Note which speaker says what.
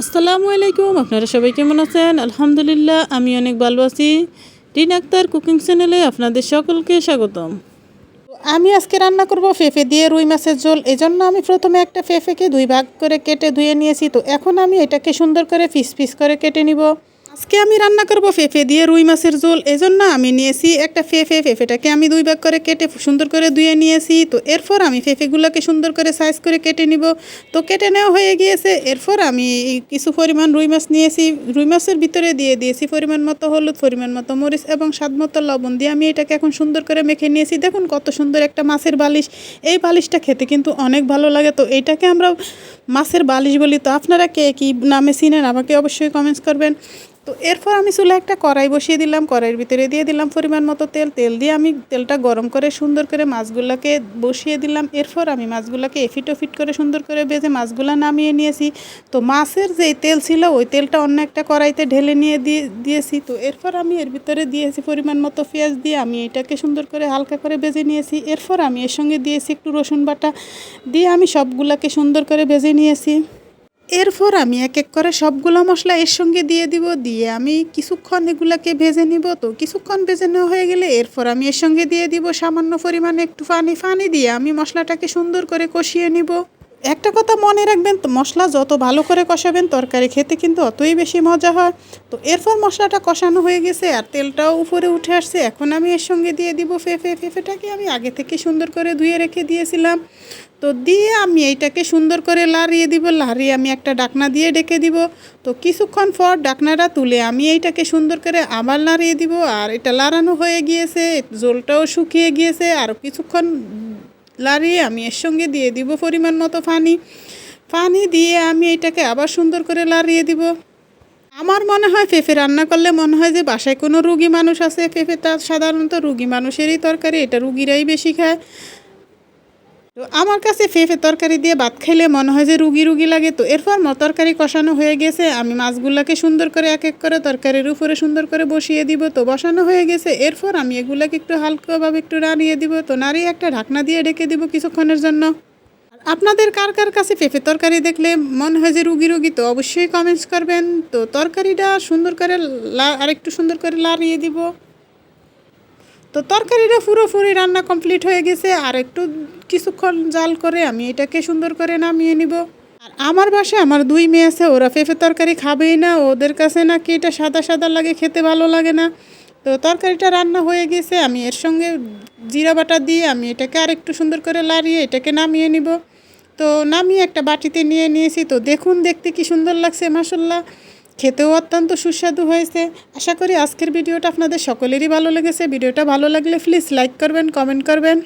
Speaker 1: আসসালামু আলাইকুম, আপনারা সবাই কেমন আছেন? আলহামদুলিল্লাহ, আমি অনেক ভালো আছি। টিন আক্তার কুকিং চ্যানেলে আপনাদের সকলকে স্বাগতম। আমি আজকে রান্না করব ফেফে দিয়ে রুই মাছের ঝোল। এই জন্য আমি প্রথমে একটা ফেফেকে দুই ভাগ করে কেটে ধুয়ে নিয়েছি। তো এখন আমি এটাকে সুন্দর করে ফিস ফিস করে কেটে নিব। আজকে আমি রান্না করব ফেফে দিয়ে রুই মাছের ঝোল। এজন্য আমি নিয়েছি একটা ফেফে। ফেফেটাকে আমি দুই ভাগ করে কেটে সুন্দর করে ধুয়ে নিয়েছি। তো এরপর আমি ফেফেগুলোকে সুন্দর করে সাইজ করে কেটে নিব। তো কেটে নেওয়া হয়ে গিয়েছে। এরপর আমি কিছু পরিমাণ রুই মাছ নিয়েছি। রুই মাছের ভিতরে দিয়ে দিয়েছি পরিমাণ মতো হলুদ, পরিমাণ মতো মরিচ এবং স্বাদ মতো লবণ দিয়ে আমি এটাকে এখন সুন্দর করে মেখে নিয়েছি। দেখুন কত সুন্দর একটা মাছের বালিশ। এই বালিশটা খেতে কিন্তু অনেক ভালো লাগে। তো এইটাকে আমরা মাছের বালিশ বলি। তো আপনারা কে কী নামে চিনেন আমাকে অবশ্যই কমেন্টস করবেন। তো এরপর আমি চুলে একটা কড়াই বসিয়ে দিলাম, কড়াইয়ের ভিতরে দিয়ে দিলাম পরিমাণ মতো তেল। তেল দিয়ে আমি তেলটা গরম করে সুন্দর করে মাছগুলোকে বসিয়ে দিলাম। এরপর আমি মাছগুলোকে এফিট ওফিট করে সুন্দর করে ভেজে মাছগুলো নামিয়ে নিয়েছি। তো মাছের যেই তেল ছিল, ওই তেলটা অন্য একটা কড়াইতে ঢেলে নিয়ে দিয়ে দিয়েছি। তো এরপর আমি এর ভিতরে দিয়েছি পরিমাণ মতো পেঁয়াজ দিয়ে আমি এটাকে সুন্দর করে হালকা করে বেজে নিয়েছি। এরপর আমি এর সঙ্গে দিয়েছি একটু রসুন বাটা দিয়ে আমি সবগুলোকে সুন্দর করে ভেজে নিয়েছি। এরপর আমি এক এক করে সবগুলো মশলা এর সঙ্গে দিয়ে দিব, দিয়ে আমি কিছুক্ষণ এগুলাকে ভেজে নিব। তো কিছুক্ষণ ভেজে নেওয়া হয়ে গেলে এরপর আমি এর সঙ্গে দিয়ে দিব সামান্য পরিমাণে একটু পানি। ফানি দিয়ে আমি মশলাটাকে সুন্দর করে কষিয়ে নিব। একটা কথা মনে রাখবেন, তো মশলা যত ভালো করে কষাবেন, তরকারি খেতে কিন্তু অতই বেশি মজা হয়। তো এরপর মশলাটা কষানো হয়ে গেছে আর তেলটাও উপরে উঠে আসছে। এখন আমি এর সঙ্গে দিয়ে দিব ফেফে, ফেফেটাকে আমি আগে থেকে সুন্দর করে ধুয়ে রেখে দিয়েছিলাম। তো দিয়ে আমি এইটাকে সুন্দর করে লাড়িয়ে দিব, লাড়িয়ে আমি একটা ডাকনা দিয়ে ডেকে দিব। তো কিছুক্ষণ পর ডাকনাটা তুলে আমি এইটাকে সুন্দর করে আবার লাড়িয়ে দিব। আর এটা লাড়ানো হয়ে গিয়েছে জলটাও শুকিয়ে গিয়েছে। আর কিছুক্ষণ লাড়িয়ে আমি এর সঙ্গে দিয়ে দিব পরিমাণ মতো পানি। পানি দিয়ে আমি এটাকে আবার সুন্দর করে লাড়িয়ে দিব। আমার মনে হয় পেঁপে রান্না করলে মনে হয় যে বাসায় কোনো রুগী মানুষ আছে। পেঁপে তার সাধারণত রুগী মানুষেরই তরকারি, এটা রুগীরাই বেশি খায়। তো আমার কাছে ফেফে তরকারি দিয়ে ভাত খাইলে মনে হয় যে রুগী রুগী লাগে। তো এরপর তরকারি কষানো হয়ে গেছে। আমি মাছগুলোকে সুন্দর করে এক এক করে তরকারির উপরে সুন্দর করে বসিয়ে দিব। তো বসানো হয়ে গেছে। এরপর আমি এগুলোকে একটু হালকাভাবে একটু নাড়িয়ে দিব। তো নাড়িয়ে একটা ঢাকনা দিয়ে ডেকে দিব কিছুক্ষণের জন্য। আপনাদের কার কার কাছে পেঁপে তরকারি দেখলে মনে হয় যে রুগী রুগী, তো অবশ্যই কমেন্টস করবেন। তো তরকারিটা সুন্দর করে লা, আরেকটু সুন্দর করে লাড়িয়ে দিব। তো তরকারিটা পুরোপুরি রান্না কমপ্লিট হয়ে গেছে, আর একটু কিছুক্ষণ জাল করে আমি এটাকে সুন্দর করে নামিয়ে নিব। আর আমার বাসায় আমার দুই মেয়ে আছে, ওরা পেঁপে তরকারি খাবেই না, ওদের কাছে নাকি এটা সাদা সাদা লাগে, খেতে ভালো লাগে না। তো তরকারিটা রান্না হয়ে গেছে, আমি এর সঙ্গে জিরা বাটা দিয়ে আমি এটাকে আরেকটু সুন্দর করে লাড়িয়ে এটাকে নামিয়ে নিব। তো নামিয়ে একটা বাটিতে নিয়ে নিয়েছি, তো দেখুন দেখতে কি সুন্দর লাগছে মাসাল্লাহ খেতেও অত্যন্ত সুস্বাদু হয়েছে। আশা করি আজকের ভিডিওটা আপনাদের সকলেরই ভালো লেগেছে। ভিডিওটা ভালো লাগলে প্লিজ লাইক করবেন কমেন্ট করবেন।